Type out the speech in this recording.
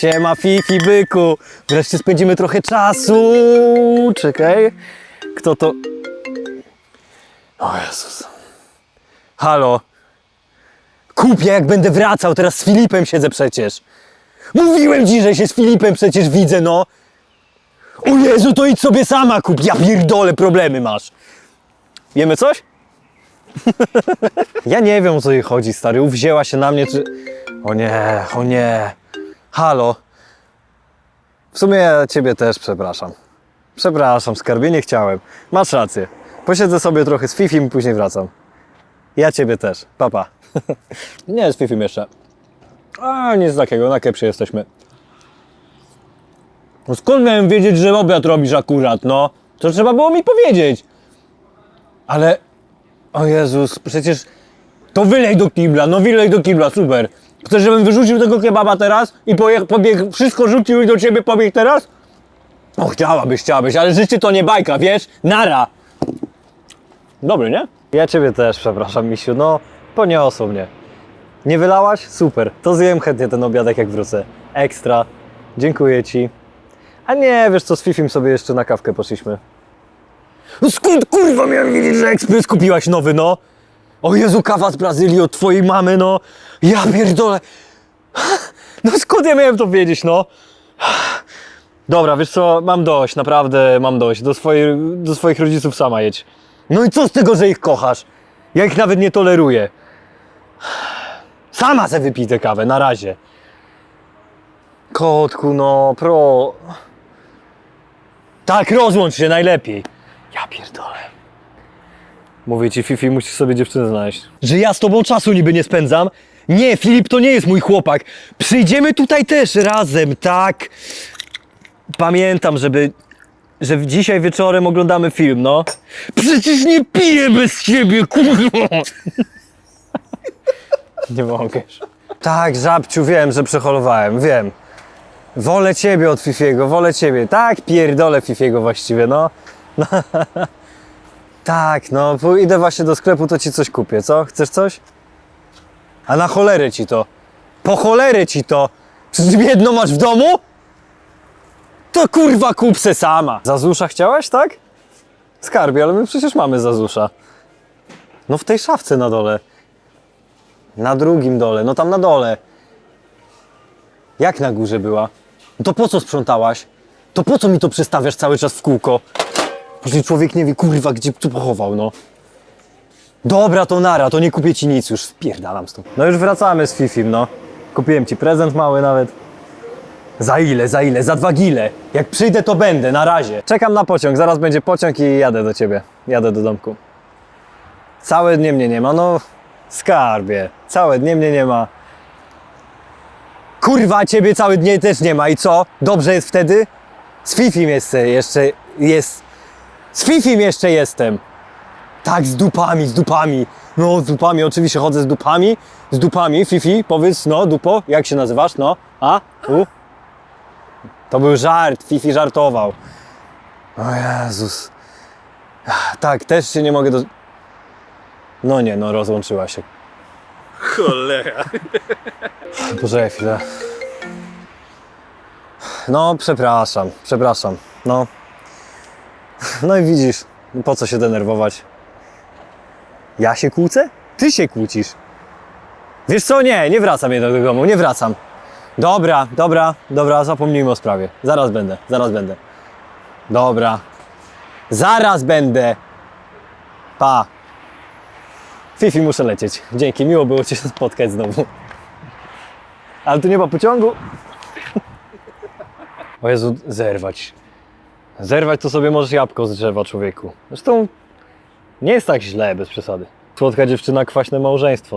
Siema Fifi, byku. Wreszcie spędzimy trochę czasu. Czekaj. Kto to? O Jezus. Halo. Kupię jak będę wracał, teraz z Filipem siedzę przecież. Mówiłem ci, że się z Filipem przecież widzę, no. O Jezu, to idź sobie sama kup. Ja pierdolę, problemy masz. Jemy coś? ja nie wiem o co jej chodzi, stary. Uwzięła się na mnie, czy... O nie, o nie. Halo. W sumie ciebie też przepraszam. Przepraszam, skarbie, nie chciałem. Masz rację. Posiedzę sobie trochę z Fifim później wracam. Ja ciebie też. Papa. nie z Fifim jeszcze. A, nic takiego, na kepsie jesteśmy. No skąd miałem wiedzieć, że obiad robisz akurat, no? To trzeba było mi powiedzieć. Ale... O Jezus, przecież... To wylej do kibla, no wylej do kibla, super. Chcesz, żebym wyrzucił tego kebaba teraz i pojech, pobiegł, wszystko rzucił i do ciebie pobiegł teraz? O, chciałabyś, chciałabyś, ale życie to nie bajka, wiesz? Nara! Dobry, nie? Ja ciebie też, przepraszam, misiu, no poniosło mnie. Nie wylałaś? Super, to zjem chętnie ten obiadek jak wrócę. Ekstra, dziękuję ci. A nie, wiesz co, z Fifim sobie jeszcze na kawkę poszliśmy. No skąd kurwa miałem wiedzieć, że ekspres kupiłaś nowy, no? O Jezu, kawa z Brazylii od twojej mamy, no. Ja pierdolę. No skąd ja miałem to wiedzieć, no? Dobra, wiesz co, mam dość, naprawdę mam dość. Do, swojej, do swoich rodziców sama jedź. No i co z tego, że ich kochasz? Ja ich nawet nie toleruję. Sama se wypij tę kawę, na razie. Kotku, no, pro... Tak, rozłącz się najlepiej. Ja pierdolę. Mówię ci, Fifi, musisz sobie dziewczynę znaleźć. Że ja z tobą czasu niby nie spędzam? Nie, Filip to nie jest mój chłopak. Przyjdziemy tutaj też razem, tak? Pamiętam, żeby... Że dzisiaj wieczorem oglądamy film, no. Przecież nie piję bez ciebie, kurwa! Nie mogę. Tak, żabciu, wiem, że przeholowałem, wiem. Wolę ciebie od Fifiego, wolę ciebie. Tak, pierdolę Fifiego właściwie, no. tak, no, idę właśnie do sklepu, to ci coś kupię, co? Chcesz coś? A na cholerę ci to. Po cholerę ci to. Przecież jedno masz w domu? To kurwa kup se sama. Zazusza chciałeś, tak? Skarbie, ale my przecież mamy Zazusza. No w tej szafce na dole. Na drugim dole, no tam na dole. Jak na górze była? No to po co sprzątałaś? To po co mi to przestawiasz cały czas w kółko? Później człowiek nie wie, kurwa, gdzie tu pochował, no. Dobra, to nara, to nie kupię ci nic już, spierdalam stąd. No już wracamy z Fifim, no. Kupiłem ci prezent mały nawet. Za ile, za ile? Za dwa gile. Jak przyjdę, to będę, na razie. Czekam na pociąg, zaraz będzie pociąg i jadę do ciebie. Jadę do domku. Całe dnie mnie nie ma, no skarbie. Całe dnie mnie nie ma. Kurwa, ciebie całe dnie też nie ma i co? Dobrze jest wtedy? Z Fifim jeszcze, jeszcze jest. Z Fifim jeszcze jestem. Tak, z dupami, z dupami. No, z dupami, oczywiście chodzę z dupami. Z dupami, Fifi, powiedz, no, dupo, jak się nazywasz, no? A? U? To był żart, Fifi żartował. O Jezus. Tak, też się nie mogę do... No nie, no rozłączyła się. Cholera. Poczekaj chwilę. No, przepraszam, przepraszam. No. No i widzisz, po co się denerwować? Ja się kłócę? Ty się kłócisz. Wiesz co? Nie, nie wracam jednak do domu, nie wracam. Dobra, dobra, dobra, zapomnijmy o sprawie. Zaraz będę, zaraz będę. Dobra. Zaraz będę. Pa. Fifi, muszę lecieć. Dzięki, miło było Cię spotkać znowu. Ale tu nie ma pociągu. O Jezu, zerwać. Zerwać to sobie możesz jabłko z drzewa, człowieku. Zresztą nie jest tak źle, bez przesady. Słodka dziewczyna, kwaśne małżeństwo.